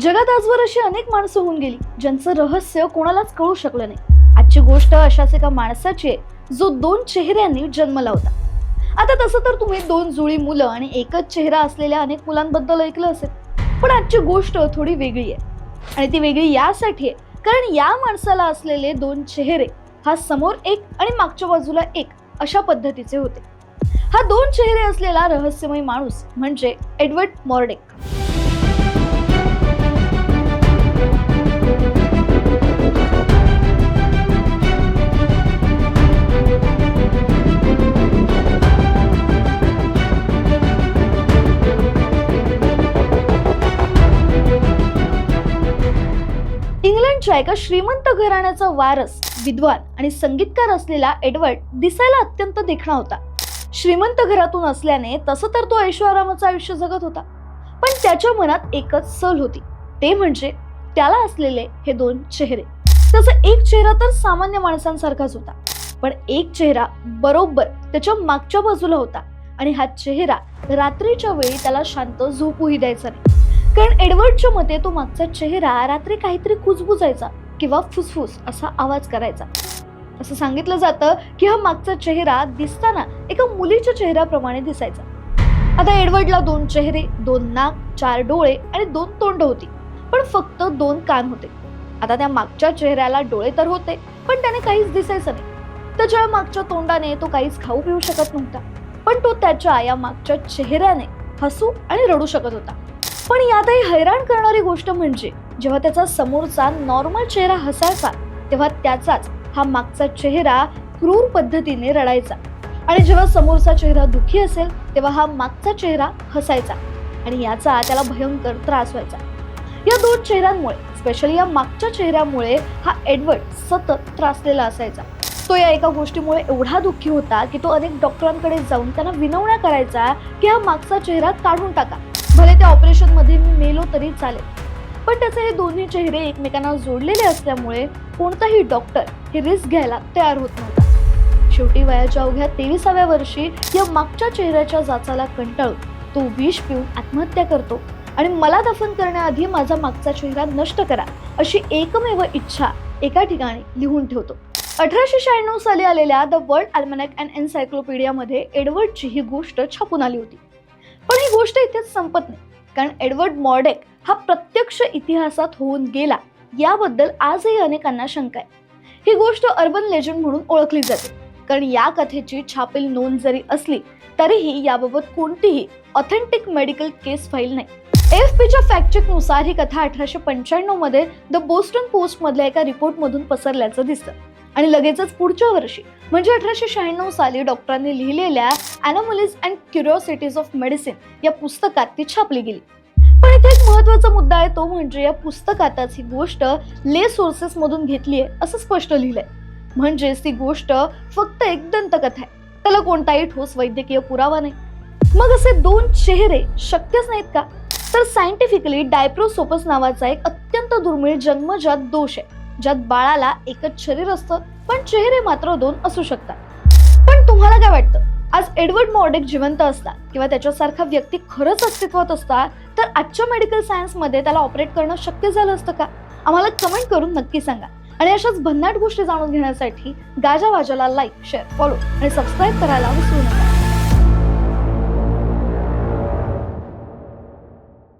जगात आजवर अशी अनेक माणसं होऊन गेली ज्यांचं रहस्य कोणालाच कळू शकलं नाही. आजची गोष्ट अशाच एका माणसाची आहे जो दोन चेहऱ्यांनी जन्मला होता. आता तसं तर तुम्ही दोन जुळी मुलं आणि एकच चेहरा असलेल्या अनेक मुलांबद्दल ऐकलं असेल पण आजची गोष्ट थोडी वेगळी आहे. आणि ती वेगळी यासाठी आहे कारण या माणसाला असलेले दोन चेहरे हा समोर एक आणि मागच्या बाजूला एक अशा पद्धतीचे होते. हा दोन चेहरे असलेला रहस्यमय माणूस म्हणजे एडवर्ड मॉर्डेक. इंग्लंडच्या एका श्रीमंत घराण्याचा वारस विद्वान आणि संगीतकार असलेला एडवर्ड दिसायला अत्यंत देखणा होता. श्रीमंत घरातून असल्याने तसं तर तो ऐश्वरामाचं आयुष्य जगत होता. पण त्याच्या मनात एकच सल होती. ते म्हणजे त्याला असलेले हे दोन चेहरे. त्याचा एक चेहरा तर सामान्य माणसांसारखाच होता. पण एक चेहरा बरोबर त्याच्या मागच्या बाजूला होता आणि हा चेहरा रात्रीच्या वेळी त्याला शांत झोपूही द्यायचा नाही. कारण एडवर्डच्या मते तो मागचा चेहरा रात्री काहीतरी कुजबुजायचा किंवा फुसफुस असा आवाज करायचा. असं सांगितलं जातं की हा मागचा चेहरा दिसताना एका मुलीच्या चेहऱ्याप्रमाणे दिसायचा. आता एडवर्डला दोन चेहरे दोन नाक चार डोळे आणि दोन तोंड होती पण फक्त दोन कान होते. आता त्या मागच्या चेहऱ्याला डोळे तर होते पण त्याने काहीच दिसायचं नाही. त्याच्या मागच्या तोंडाने तो काहीच खाऊ पिऊ शकत नव्हता पण तो त्याच्या या मागच्या चेहऱ्याने हसू आणि रडू शकत होता. पण यातही हैराण करणारी गोष्ट म्हणजे जेव्हा त्याचा समोरचा नॉर्मल चेहरा हसायचा तेव्हा त्याचाच हा मागचा चेहरा क्रूर पद्धतीने रडायचा. आणि जेव्हा समोरचा चेहरा दुखी असेल तेव्हा हा मागचा चेहरा हसायचा. आणि याचा त्याला भयंकर त्रास व्हायचा. या दोन चेहऱ्यांमुळे स्पेशली या मागच्या चेहऱ्यामुळे हा एडवर्ड सतत त्रासलेला असायचा. तो या एका गोष्टीमुळे एवढा दुःखी होता की तो अनेक डॉक्टरांकडे जाऊन त्यांना विनवण्या करायचा की हा मागचा चेहरा काढून टाका. भले त्या ऑपरेशनमध्ये मी मेलो तरी चालेल. पण त्याचे हे दोन्ही चेहरे एकमेकांना जोडलेले असल्यामुळे कोणताही डॉक्टर हे रिस्क घ्यायला तयार होत नव्हता. शेवटी वयाच्या अवघ्या तेविसाव्या वर्षी या मागच्या चेहऱ्याच्या जाचाला कंटाळून तो विष पिऊन आत्महत्या करतो आणि मला दफन करण्याआधी माझा मागचा चेहरा नष्ट करा अशी एकमेव इच्छा एका ठिकाणी लिहून ठेवतो. अठराशे शहाण्णव साली आलेल्या द वर्ल्ड अल्मॅनॅक अँड एन्सायक्लोपीडियामध्ये एडवर्डची ही गोष्ट छापून आली होती. पण ही गोष्ट इथेच संपत नाही. कारण एडवर्ड मॉर्डेक हा प्रत्यक्ष इतिहासात होऊन गेला याबद्दल आजही अनेकांना शंका आहे. ही गोष्ट अर्बन लेजंड म्हणून ओळखली जाते. कारण या कथेची छापील नोंद जरी असली तरीही याबाबत कोणतीही ऑथेंटिक मेडिकल केस फाईल नाही. एफ पीच्या फॅक्टचेकनुसार ही कथा अठराशे पंच्याण्णवमध्ये द बोस्टन पोस्टमधल्या एका रिपोर्टमधून पसरल्याचं दिसतं. आणि लगेचच पुढच्या वर्षी. म्हणजे अठराशे शहाण्णव साली डॉक्टरांनी लिहिलेल्या anomalies and curiosities of medicine या पुस्तकात ती छापली गेली. पण इथे एक महत्त्वाचा मुद्दा आहे तो म्हणजे या पुस्तकातच ही गोष्ट ले सोर्सेस मधून घेतली आहे असं स्पष्ट लिहिलंय. म्हणजेच ती गोष्ट फक्त एक दंतकथा आहे. त्याला कोणताही ठोस वैद्यकीय पुरावा नाही. मग असे दोन चेहरे शक्यच नाहीत का? तर सायंटिफिकली डायप्रोसोपस नावाचा एक अत्यंत दुर्मिळ जन्मजात दोष आहे. ज्यात बाळाला एकच शरीर असतं पण चेहरे मात्र दोन असू शकतात. पण तुम्हाला काय वाटतं? आज एडवर्ड मॉर्डेक जिवंत असता किंवा त्याच्यासारखा व्यक्ती खरंच अस्तित्वात असता तर आजच्या मेडिकल सायन्समध्ये त्याला ऑपरेट करणं शक्य झालं असतं का? आम्हाला कमेंट करून नक्की सांगा. आणि अशाच भन्नाट गोष्टी जाणून घेण्यासाठी गाजा वाजाला लाईक शेअर फॉलो आणि सबस्क्राईब करायला विसरू नका.